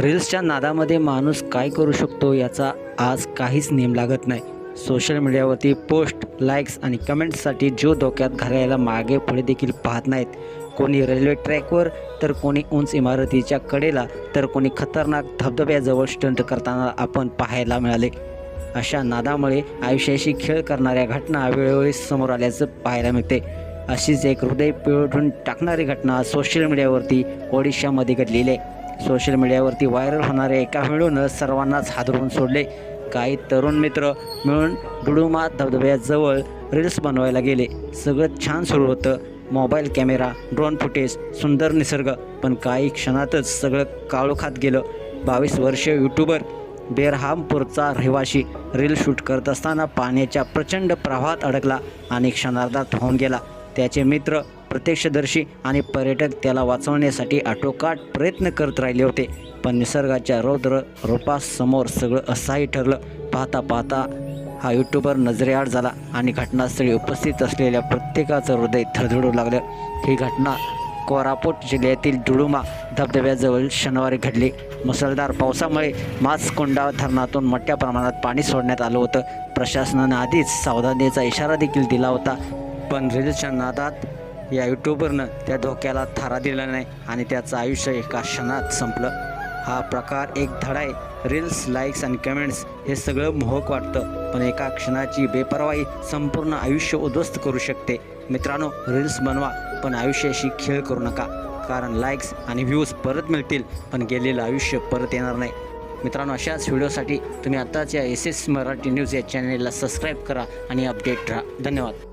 रील्सच्या नादामध्ये माणूस काय करू शकतो याचा आज काहीच नेम लागत नाही. सोशल मीडियावरती पोस्ट लाईक्स आणि कमेंट्ससाठी जो धोक्यात घालायला मागे पुढे देखील पाहत नाहीत. कोणी रेल्वे ट्रॅकवर तर कोणी उंच इमारतीच्या कडेला तर कोणी खतरनाक धबधब्याजवळ स्टंट करताना आपण पाहायला मिळाले. अशा नादामुळे आयुष्याशी खेळ करणाऱ्या घटना वेळोवेळी समोर आल्याचं पाहायला मिळते. अशीच एक हृदय पिळवून टाकणारी घटना सोशल मीडियावरती ओडिशामध्ये घडलेली आहे. सोशल मीडियावरती व्हायरल होणाऱ्या एका व्हिडिओनं सर्वांनाच हादरवून सोडले. काही तरुण मित्र मिळून डुडुमा धबधब्याजवळ रील्स बनवायला गेले. सगळं छान सुरू होतं. मोबाईल कॅमेरा ड्रोन फुटेज सुंदर निसर्ग पण काही क्षणातच सगळं काळोखात गेलं. बावीस वर्षीय यूट्यूबर बेरहामपूरचा रहिवाशी रील शूट करत असताना पाण्याच्या प्रचंड प्रवाहात अडकला आणि क्षणार्धात होऊन गेला. त्याचे मित्र प्रत्यक्षदर्शी आणि पर्यटक त्याला वाचवण्यासाठी आटोकाट प्रयत्न करत राहिले होते. पण निसर्गाच्या रौद्र रूपासमोर सगळं असहाय्य ठरलं. पाहता पाहता हा यूट्यूबर नजरेआड झाला आणि घटनास्थळी उपस्थित असलेल्या प्रत्येकाचं हृदय थरधडू लागलं. ही घटना कोरापूट जिल्ह्यातील डुडुमा धबधब्याजवळ शनिवारी घडली. मुसळधार पावसामुळे माचकोंडा धरणातून मोठ्या प्रमाणात पाणी सोडण्यात आलं होतं. प्रशासनानं आधीच सावधानतेचा इशारा देखील दिला होता. पण रील्सच्या नादात या यूट्यूबरनं त्या धोक्याला थारा दिला नाही आणि त्याचं आयुष्य एका क्षणात संपलं. हा प्रकार एक धडा आहे. रील्स लाईक्स आणि कमेंट्स हे सगळं मोहक वाटतं. पण एका क्षणाची बेपरवाही संपूर्ण आयुष्य उद्ध्वस्त करू शकते. मित्रांनो रील्स बनवा पण आयुष्याशी खेळ करू नका. कारण लाईक्स आणि व्ह्यूज परत मिळतील पण गेलेलं आयुष्य परत येणार नाही. मित्रांनो अशाच व्हिडिओसाठी तुम्ही आत्ताच या एस एस मराठी न्यूज या चॅनेलला सबस्क्राईब करा आणि अपडेट राहा. धन्यवाद.